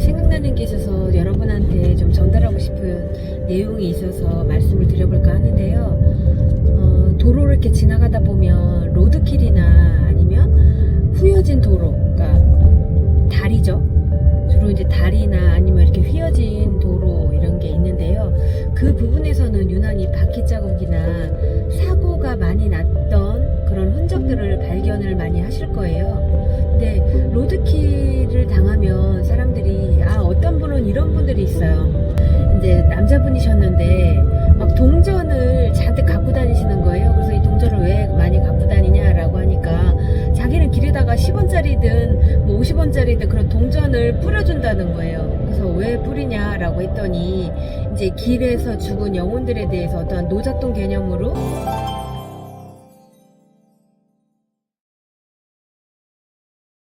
생각나는 게 있어서 여러분한테 좀 전달하고 싶은 내용이 있어서 말씀을 드려볼까 하는데요. 어, 도로를 이렇게 지나가다 보면 로드킬이나 아니면 휘어진 도로, 그러니까 다리죠. 주로 이제 다리나 아니면 이렇게 휘어진 도로 이런 게 있는데요. 그 부분에서는 유난히 바퀴 자국이나 사고가 많이 났던 그런 흔적들을 발견을 많이 하실 거예요. 근데 로드 분들이 있어요. 이제 남자분이셨는데 막 동전을 잔뜩 갖고 다니시는 거예요. 그래서 이 동전을 왜 많이 갖고 다니냐라고 하니까 자기는 길에다가 10원짜리든 뭐 50원짜리든 그런 동전을 뿌려준다는 거예요. 그래서 왜 뿌리냐라고 했더니 이제 길에서 죽은 영혼들에 대해서 어떠한 노잣돈 개념으로